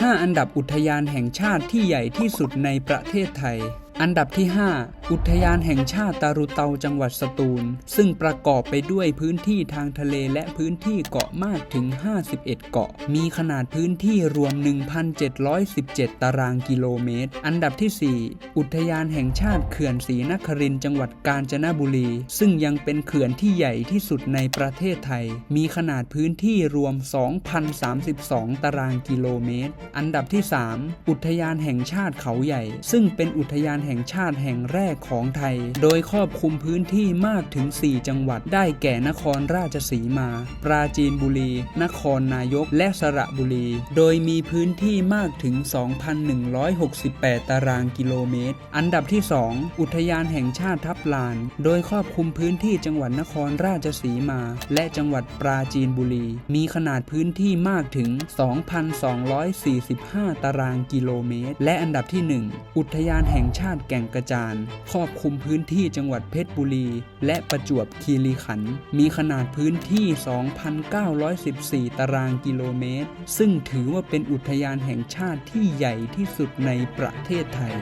5 อันดับอุทยานแห่งชาติที่ใหญ่ที่สุดในประเทศไทย อันดับที่ 5 อุทยานแห่งชาติตารุเตาจังหวัดสตูล ซึ่งประกอบไปด้วยพื้นที่ทางทะเลและพื้นที่เกาะมากถึง 51 เกาะ มีขนาดพื้นที่รวม 1,717 ตารางกิโลเมตร อันดับที่ 4 อุทยานแห่งชาติเขื่อนศรีนครินจังหวัดกาญจนบุรี ซึ่งยังเป็นเขื่อนที่ใหญ่ที่สุดในประเทศไทย มีขนาดพื้นที่รวม 2,032 ตารางกิโลเมตร อันดับที่ 3 อุทยานแห่งชาติเขาใหญ่ ซึ่งเป็นอุทยานแห่งชาติแห่งแรกของไทย โดยครอบคลุมพื้นที่มากถึง 4 จังหวัด ได้แก่นครราชสีมา ปราจีนบุรี นครนายก และสระบุรี โดยมีพื้นที่มากถึง 2,168 ตารางกิโลเมตร อันดับที่ 2 อุทยานแห่งชาติทับลาน โดยครอบคลุมพื้นที่จังหวัดนครราชสีมา และจังหวัดปราจีนบุรี มีขนาดพื้นที่มากถึง 2,245 ตารางกิโลเมตร และอันดับที่ 1 อุทยานแห่งชาติแก่งกระจานครอบคลุมพื้นที่จังหวัดเพชรบุรี และประจวบคีรีขันธ์มีขนาดพื้นที่ 2,914 ตารางกิโลเมตร ซึ่งถือว่าเป็นอุทยานแห่งชาติที่ใหญ่ที่สุดในประเทศไทย